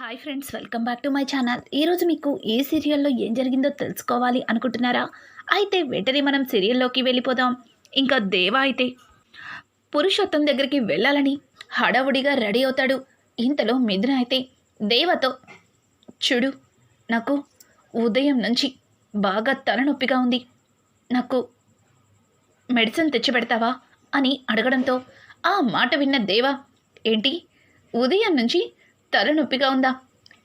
Hi friends welcome back to my channel ఈరోజు మీకు ఏ సీరియల్లో ఏం జరిగిందో తెలుసుకోవాలి అనుకుంటున్నారా? అయితే వెంటనే మనం సీరియల్లోకి వెళ్ళిపోదాం. ఇంకా దేవ అయితే పురుషోత్తం దగ్గరికి వెళ్ళాలని హడావుడిగా రెడీ అవుతాడు. ఇంతలో మిథున అయితే దేవతో చూడు నాకు ఉదయం నుంచి బాగా తలనొప్పిగా ఉంది. నాకు మెడిసిన్ తెచ్చిపెడతావా? అని అడగడంతో ఆ మాట విన్న దేవా ఏంటి ఉదయం నుంచి తలనొప్పిగా ఉందా?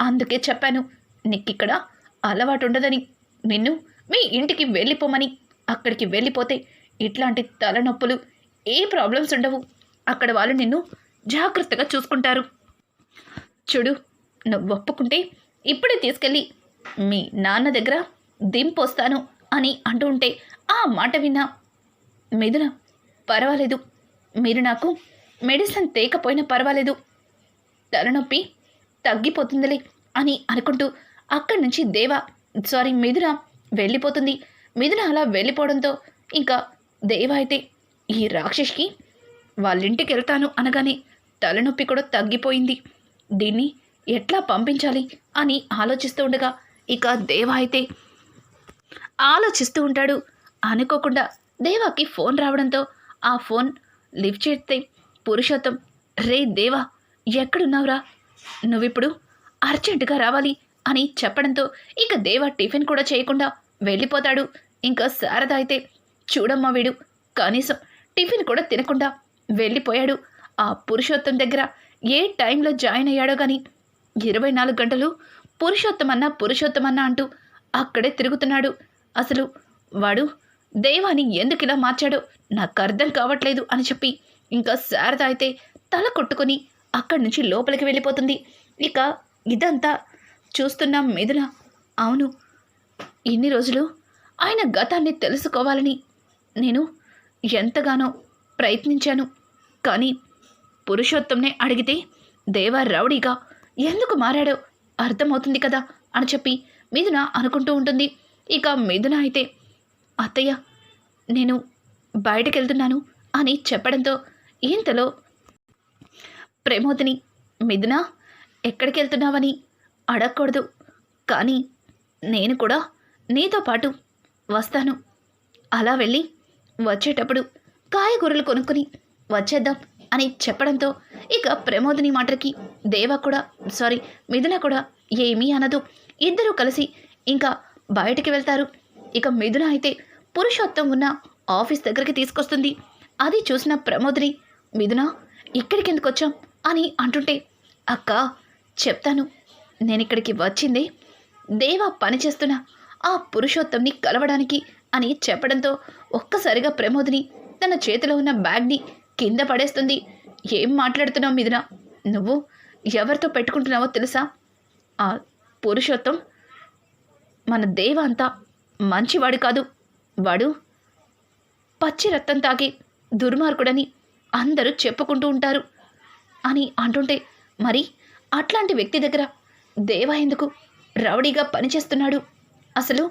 అందుకే చెప్పాను నీకిక్కడ అలవాటు ఉండదని నిన్ను మీ ఇంటికి వెళ్ళిపోమని. అక్కడికి వెళ్ళిపోతే ఇట్లాంటి తలనొప్పులు ఏ ప్రాబ్లమ్స్ ఉండవు. అక్కడ వాళ్ళు నిన్ను జాగ్రత్తగా చూసుకుంటారు. చూడు నువ్వు ఒప్పుకుంటే ఇప్పుడే తీసుకెళ్ళి మీ నాన్న దగ్గర దింపొస్తాను అని అంటూ ఉంటే ఆ మాట విన్నా. మిథున పర్వాలేదు. మీరు నాకు మెడిసిన్ తేకపోయినా పర్వాలేదు. తలనొప్పి తగ్గిపోతుందిలే అని అనుకుంటూ అక్కడి నుంచి దేవ సారీ మిథున వెళ్ళిపోతుంది. మిథున అలా వెళ్ళిపోవడంతో ఇంకా దేవ అయితే ఈ రాక్షసికి వాళ్ళింటికి వెళ్తాను అనగానే తలనొప్పి కూడా తగ్గిపోయింది. దీన్ని ఎట్లా పంపించాలి? అని ఆలోచిస్తూ ఉండగా ఇక దేవ అయితే ఆలోచిస్తూ ఉంటాడు. అనుకోకుండా దేవాకి ఫోన్ రావడంతో ఆ ఫోన్ లిఫ్ట్ చేస్తే పురుషోత్తం రే దేవా ఎక్కడున్నావురా? నువ్విప్పుడు అర్జెంటుగా రావాలి అని చెప్పడంతో ఇక దేవా టిఫిన్ కూడా చేయకుండా వెళ్ళిపోతాడు. ఇంకా శారద అయితే చూడమ్మా వీడు కనీసం టిఫిన్ కూడా తినకుండా వెళ్ళిపోయాడు. ఆ పురుషోత్తం దగ్గర ఏ టైంలో జాయిన్ అయ్యాడో కానీ ఇరవై నాలుగు గంటలు పురుషోత్తమన్నా పురుషోత్తమన్నా అంటూ అక్కడే తిరుగుతున్నాడు. అసలు వాడు దేవాని ఎందుకు ఇలా మార్చాడో నాకు అర్థం కావట్లేదు అని చెప్పి ఇంకా శారద అయితే తల కొట్టుకొని అక్కడి నుంచి లోపలికి వెళ్ళిపోతుంది. ఇక ఇదంతా చూస్తున్న మిథున అవును ఇన్ని రోజులు ఆయన గతాన్ని తెలుసుకోవాలని నేను ఎంతగానో ప్రయత్నించాను. కానీ పురుషోత్తంనే అడిగితే దేవా రౌడీగా ఎందుకు మారాడో అర్థమవుతుంది కదా అని చెప్పి మిథున అనుకుంటూ ఉంటుంది. ఇక మిథున అయితే అత్తయ్య నేను బయటకు వెళ్తున్నాను అని చెప్పడంతో ఇంతలో ప్రమోదిని మిథున ఎక్కడికి వెళ్తున్నావని అడగకూడదు. కానీ నేను కూడా నీతో పాటు వస్తాను. అలా వెళ్ళి వచ్చేటప్పుడు కాయగూరలు కొనుక్కొని వచ్చేద్దాం అని చెప్పడంతో ఇక ప్రమోదిని మాటకి దేవ కూడా సారీ మిథున కూడా ఏమీ అనదు. ఇద్దరూ కలిసి ఇంకా బయటికి వెళ్తారు. ఇక మిథున అయితే పురుషోత్తం ఉన్న ఆఫీస్ దగ్గరికి తీసుకొస్తుంది. అది చూసిన ప్రమోదిని మిథున ఇక్కడికి ఎందుకు వచ్చాం అని అంటుంటే అక్క చెప్తాను. నేను ఇక్కడికి వచ్చింది. దేవా పనిచేస్తున్న ఆ పురుషోత్తంని కలవడానికి అని చెప్పడంతో ఒక్కసారిగా ప్రమోదిని తన చేతిలో ఉన్న బ్యాగ్ని కింద పడేస్తుంది. ఏం మాట్లాడుతున్నావు మిథున? నువ్వు ఎవరితో పెట్టుకుంటున్నావో తెలుసా? ఆ పురుషోత్తం మన దేవ అంతా మంచివాడు కాదు. వాడు పచ్చి రక్తం తాగి దుర్మార్గుడని అందరూ చెప్పుకుంటూ ఉంటారు. అని అంటుంటే మరి అట్లాంటి వ్యక్తి దగ్గర దేవ ఎందుకు రౌడీగా పనిచేస్తున్నాడు? అసలు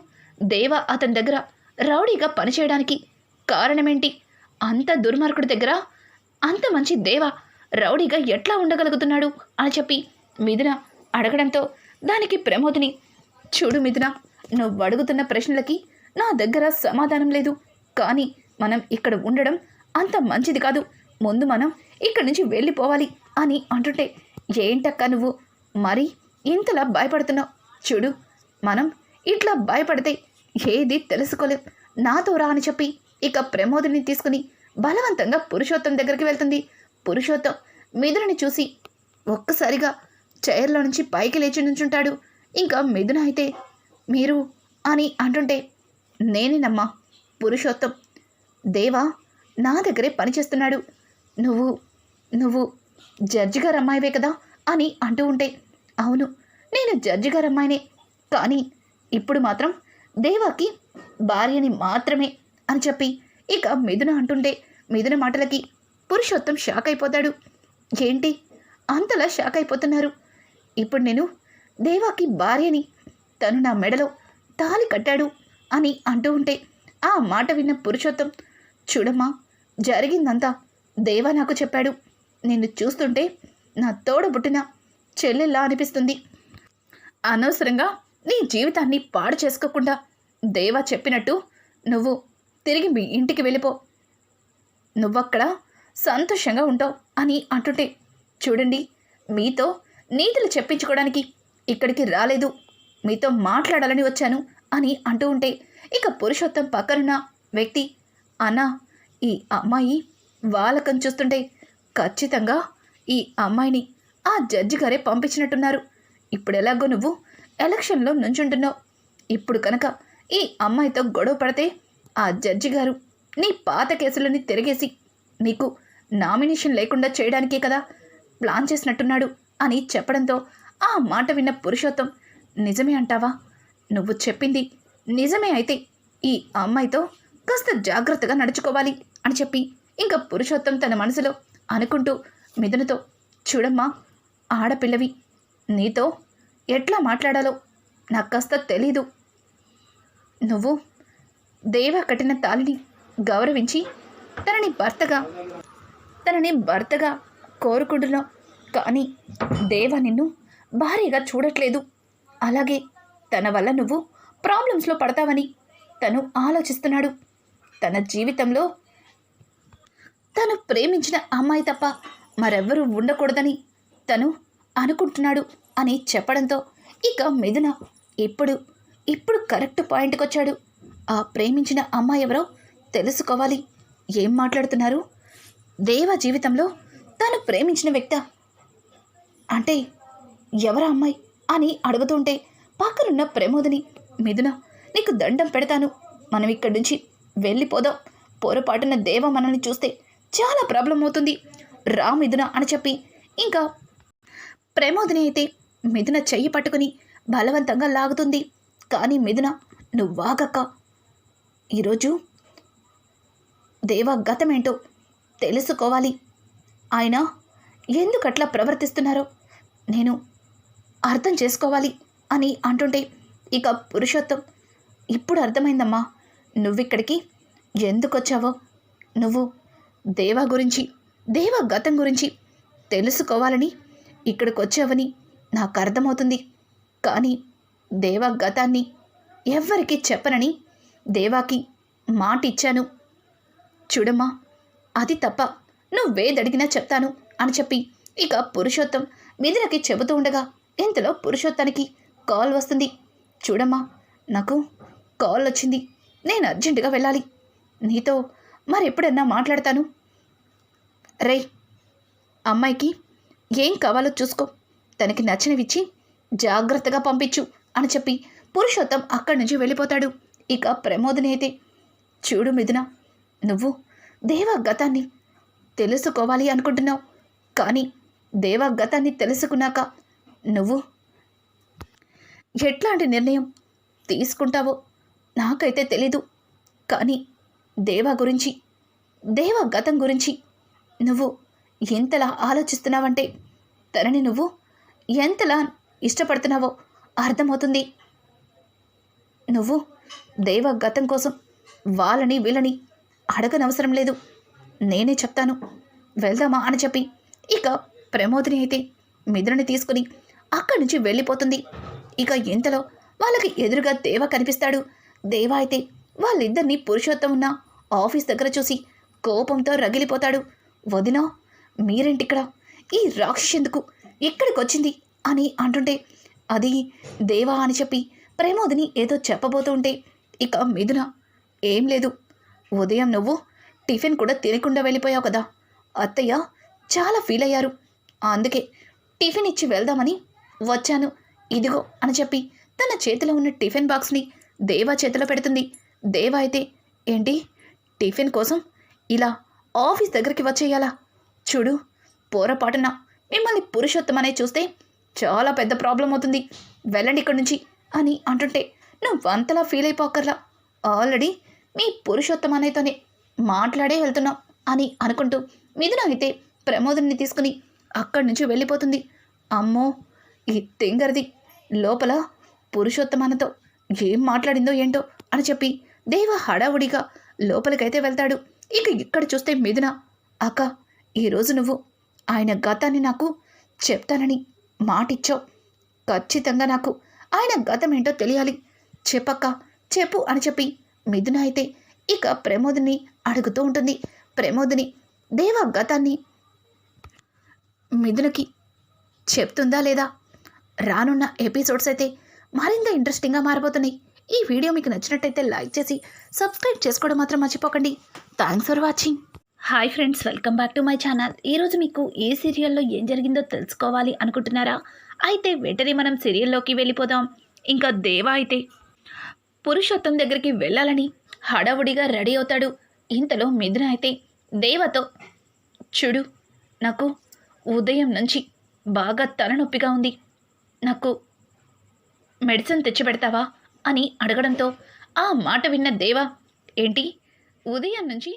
దేవ అతని దగ్గర రౌడీగా పనిచేయడానికి కారణమేంటి? అంత దుర్మార్గుడి దగ్గర అంత మంచి దేవ రౌడీగా ఎట్లా ఉండగలుగుతున్నాడు? అని చెప్పి మిథున అడగడంతో దానికి ప్రమోదిని చూడు మిథున నువ్వు అడుగుతున్న ప్రశ్నలకి నా దగ్గర సమాధానం లేదు. కానీ మనం ఇక్కడ ఉండడం అంత మంచిది కాదు. ముందు మనం ఇక్కడి నుంచి వెళ్ళిపోవాలి అని అంటుంటే ఏంటక్క నువ్వు? మరి ఇంతలా భయపడుతున్నావు? చూడు మనం ఇట్లా భయపడితే ఏది తెలుసుకోలేం. నాతో రా అని చెప్పి ఇక ప్రమోదిని తీసుకుని బలవంతంగా పురుషోత్తం దగ్గరికి వెళ్తుంది. పురుషోత్తం మిథునని చూసి ఒక్కసారిగా చైర్లో నుంచి పైకి లేచి నుంచుంటాడు. ఇంకా మిథున అయితే మీరు అని అంటుంటే నేనేనమ్మా పురుషోత్తం. దేవా నా దగ్గరే పనిచేస్తున్నాడు. నువ్వు నువ్వు జడ్జి గారు అమ్మాయివే కదా అని అంటూ ఉంటే అవును నేను జడ్జి గారు అమ్మాయినే కానీ ఇప్పుడు మాత్రం దేవాకి భార్యని మాత్రమే అని చెప్పి ఇక మిథున అంటుంటే మిథున మాటలకి పురుషోత్తం షాక్ అయిపోతాడు. ఏంటి? అంతలా షాక్ అయిపోతున్నారు. ఇప్పుడు నేను దేవాకి భార్యని తను నా మెడలో తాలి కట్టాడు అని అంటూ ఉంటే ఆ మాట విన్న పురుషోత్తం చూడమ్మా జరిగిందంతా దేవా నాకు చెప్పాడు. నిన్ను చూస్తుంటే నా తోడ పుట్టిన చెల్లెల్లా అనిపిస్తుంది. అనవసరంగా నీ జీవితాన్ని పాడు చేసుకోకుండా దేవా చెప్పినట్టు నువ్వు తిరిగి మీ ఇంటికి వెళ్ళిపో. నువ్వక్కడ సంతోషంగా ఉంటావు అని అంటుంటే చూడండి మీతో నీతులు చెప్పించుకోవడానికి ఇక్కడికి రాలేదు. మీతో మాట్లాడాలని వచ్చాను అని అంటూ ఉంటే ఇక పురుషోత్తం పక్కనున్న వ్యక్తి అన్నా ఈ అమ్మాయి వాళ్ళకం చూస్తుంటే ఖచ్చితంగా ఈ అమ్మాయిని ఆ జడ్జి గారే పంపించినట్టున్నారు. ఇప్పుడు ఎలాగో నువ్వు ఎలక్షన్లో నుంచుంటున్నావు. ఇప్పుడు కనుక ఈ అమ్మాయితో గొడవ పడితే ఆ జడ్జి గారు నీ పాత కేసులని తిరిగేసి నీకు నామినేషన్ లేకుండా చేయడానికే కదా ప్లాన్ చేసినట్టున్నాడు అని చెప్పడంతో ఆ మాట విన్న పురుషోత్తం నిజమే అంటావా? నువ్వు చెప్పింది నిజమే అయితే ఈ అమ్మాయితో కాస్త జాగ్రత్తగా నడుచుకోవాలి అని చెప్పి ఇంకా పురుషోత్తం తన మనసులో అనుకుంటూ మిథునతో చూడమ్మా ఆడపిల్లవి నీతో ఎట్లా మాట్లాడాలో నాకు కాస్త తెలీదు. నువ్వు దేవ కట్టిన తాలిని గౌరవించి తనని భర్తగా తనని భర్తగా కోరుకుంటున్నావు. కానీ దేవ నిన్ను భారీగా చూడట్లేదు. అలాగే తన వల్ల నువ్వు ప్రాబ్లమ్స్లో పడతావని తను ఆలోచిస్తున్నాడు. తన జీవితంలో తను ప్రేమించిన అమ్మాయి తప్ప మరెవ్వరూ ఉండకూడదని తను అనుకుంటున్నాడు అని చెప్పడంతో ఇక మిథున ఇప్పుడు ఇప్పుడు కరెక్ట్ పాయింట్కి వచ్చాడు ఆ ప్రేమించిన అమ్మాయి ఎవరో తెలుసుకోవాలి. ఏం మాట్లాడుతున్నారు? దేవ జీవితంలో తాను ప్రేమించిన వ్యక్త అంటే ఎవరా అమ్మాయి అని అడుగుతుంటే పక్కనున్న ప్రమోదిని మిథున నీకు దండం పెడతాను. మనం ఇక్కడి నుంచి వెళ్ళిపోదాం. పొరపాటున దేవ మనల్ని చూస్తే చాలా ప్రాబ్లం అవుతుంది. రా మిథున అని చెప్పి. ఇంకా ప్రమోదిని అయితే మిథున చెయ్యి పట్టుకుని బలవంతంగా లాగుతుంది. కానీ మిథున నువ్వాగక్క ఈరోజు దేవ గతమేంటో తెలుసుకోవాలి. ఆయన ఎందుకట్లా ప్రవర్తిస్తున్నారో నేను అర్థం చేసుకోవాలి అని అంటుంటే ఇక పురుషోత్తం ఇప్పుడు అర్థమైందమ్మా. నువ్విక్కడికి ఎందుకు వచ్చావో నువ్వు దేవ గురించి దేవ గతం గురించి తెలుసుకోవాలని ఇక్కడికి వచ్చావని నాకు అర్థమవుతుంది. కానీ దేవ గతాన్ని ఎవ్వరికీ చెప్పనని దేవాకి మాట ఇచ్చాను చూడమ్మా అది తప్ప నువ్వేదడిగినా చెప్తాను అని చెప్పి ఇక పురుషోత్తం మిథునకి చెబుతూ ఉండగా ఇంతలో పురుషోత్తానికి కాల్ వస్తుంది. చూడమ్మా నాకు కాల్ వచ్చింది. నేను అర్జెంటుగా వెళ్ళాలి. నీతో మరెప్పుడన్నా మాట్లాడతాను? రే అమ్మాయికి ఏం కావాలో చూసుకో. తనకి నచ్చినవిచ్చి జాగ్రత్తగా పంపించు అని చెప్పి పురుషోత్తం అక్కడి నుంచి వెళ్ళిపోతాడు. ఇక ప్రమోదిని అయితే చూడు మిథున నువ్వు దేవ గతాన్ని తెలుసుకోవాలి అనుకుంటున్నావు. కానీ దేవా గతాన్ని తెలుసుకున్నాక నువ్వు ఎట్లాంటి నిర్ణయం తీసుకుంటావో నాకైతే తెలీదు. కానీ దేవ గురించి దేవ గతం గురించి నువ్వు ఎంతలా ఆలోచిస్తున్నావంటే తనని నువ్వు ఎంతలా ఇష్టపడుతున్నావో అర్థమవుతుంది. నువ్వు దేవ గతం కోసం వాళ్ళని వీళ్ళని అడగనవసరం లేదు. నేనే చెప్తాను. వెళ్దామా అని చెప్పి ఇక ప్రమోదిని అయితే మిద్రని తీసుకుని అక్కడి నుంచి వెళ్ళిపోతుంది. ఇక ఇంతలో వాళ్ళకి ఎదురుగా దేవ కనిపిస్తాడు. దేవ అయితే వాళ్ళిద్దరినీ పురుషోత్తం ఉన్న ఆఫీస్ దగ్గర చూసి కోపంతో రగిలిపోతాడు. వదినా మీరేంటిక్కడ? ఈ రాక్షసి ఎందుకు? వచ్చింది అని అంటుంటే అది దేవా అని చెప్పి ప్రేమోదిని ఏదో చెప్పబోతూ ఉంటే ఇక మిథున ఏం లేదు. ఉదయం నువ్వు టిఫిన్ కూడా తినకుండా వెళ్ళిపోయావు కదా. అత్తయ్య చాలా ఫీల్ అయ్యారు. అందుకే టిఫిన్ ఇచ్చి వెళ్దామని వచ్చాను. ఇదిగో అని చెప్పి తన చేతిలో ఉన్న టిఫిన్ బాక్స్ని దేవా చేతిలో పెడుతుంది. దేవ అయితే ఏంటి? టిఫిన్ కోసం ఇలా ఆఫీస్ దగ్గరికి వచ్చేయాలా? చూడు పోరపాటున మిమ్మల్ని పురుషోత్తమనే చూస్తే చాలా పెద్ద ప్రాబ్లం అవుతుంది. వెళ్ళండి ఇక్కడి నుంచి అని అంటుంటే నువ్వు అంతలా ఫీల్ అయిపోకర్లా. ఆల్రెడీ మీ పురుషోత్తమనేతోనే మాట్లాడే వెళ్తున్నాం అని అనుకుంటూ మిథున అయితే ప్రమోదుని తీసుకుని అక్కడి నుంచి వెళ్ళిపోతుంది. అమ్మో ఈ తింగరిది లోపల పురుషోత్తమానతో ఏం మాట్లాడిందో ఏంటో అని చెప్పి దేవ హడావుడిగా లోపలికైతే వెళ్తాడు. ఇక ఇక్కడ చూస్తే మిథున. అక్క ఈరోజు నువ్వు ఆయన గతాన్ని నాకు చెప్తానని మాటిచ్చావు. ఖచ్చితంగా నాకు ఆయన గతం ఏంటో తెలియాలి. చెప్పక్క చెప్పు అని చెప్పి మిథున అయితే ఇక ప్రమోదిని అడుగుతూ ఉంటుంది. ప్రమోదిని దేవ గతాన్ని మిథునకి చెప్తుందా లేదా? రానున్న ఎపిసోడ్స్ అయితే మరింత ఇంట్రెస్టింగ్గా మారిపోతున్నాయి ఈ వీడియో మీకు నచ్చినట్టయితే లైక్ చేసి సబ్స్క్రైబ్ చేసుకోవడం మాత్రం మర్చిపోకండి. Thanks for watching hi friends welcome back to my channel ఈరోజు మీకు ఏ సీరియల్లో ఏం జరిగిందో తెలుసుకోవాలి అనుకుంటున్నారా? అయితే వెంటనే మనం సీరియల్లోకి వెళ్ళిపోదాం. ఇంకా దేవా అయితే పురుషోత్తం దగ్గరికి వెళ్ళాలని హడావుడిగా రెడీ అవుతాడు. ఇంతలో మిథున అయితే దేవతో చూడు నాకు ఉదయం నుంచి బాగా తలనొప్పిగా ఉంది. నాకు మెడిసిన్ తెచ్చిపెడతావా అని అడగడంతో ఆ మాట విన్న దేవా ఏంటి? ఉదయం నుంచి